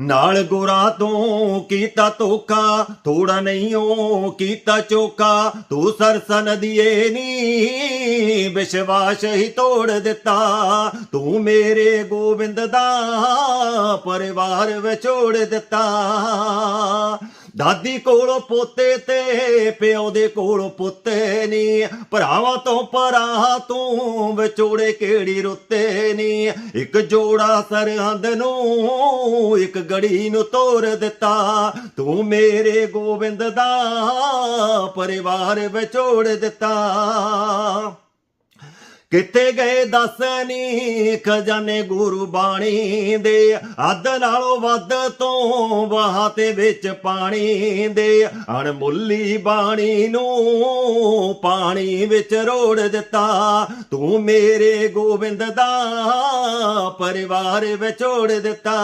ਨਾਲ ਗੁਰਾ ਤੋਂ ਕੀਤਾ ਧੋਖਾ, ਥੋੜਾ ਨਹੀਂ ਓ ਕੀਤਾ ਚੋਕਾ ਤੂੰ ਸਰਸਨ ਦੀਏ ਨੀ ਵਿਸ਼ਵਾਸ ਹੀ ਤੋੜ ਦਿੱਤਾ। ਤੂੰ ਮੇਰੇ ਗੋਬਿੰਦ ਦਾ ਪਰਿਵਾਰ ਵਿਛੋੜ ਦਿੱਤਾ। ਦਾਦੀ ਕੋਲੋਂ ਪੋਤੇ ਤੇ, ਪਿਓ ਦੇ ਕੋਲੋਂ ਪੁੱਤੇ ਨੀ ਭਰਾਵਾਂ ਤੋਂ ਪਰਾ ਤੂੰ ਵਿਚੋੜੇ ਕਿਹੜੀ ਰੁੱਤੇ ਨੀ ਇੱਕ ਜੋੜਾ ਸਰਹੰਦ ਨੂੰ, ਇੱਕ ਗੜੀ ਨੂੰ ਤੋਰ ਦਿੱਤਾ। ਤੂੰ ਮੇਰੇ ਗੋਬਿੰਦ ਦਾ ਪਰਿਵਾਰ ਵਿਚੋੜ ਦਿੱਤਾ। ਕਿੱਥੇ ਗਏ ਦੱਸ ਨੀ, ਖਜ਼ਾਨੇ ਗੁਰੂ ਬਾਣੀ ਦੇ। ਅੱਧ ਨਾਲੋਂ ਵੱਧ ਤੋਂ ਵਹਾਤੇ ਵਿੱਚ ਪਾਣੀ ਦੇ। ਅਣਮੁੱਲੀ ਬਾਣੀ ਨੂੰ ਪਾਣੀ ਵਿੱਚ ਰੋੜ ਦਿੱਤਾ। ਤੂੰ ਮੇਰੇ ਗੋਬਿੰਦ ਦਾ ਪਰਿਵਾਰ ਵਿਛੋੜ ਦਿੱਤਾ।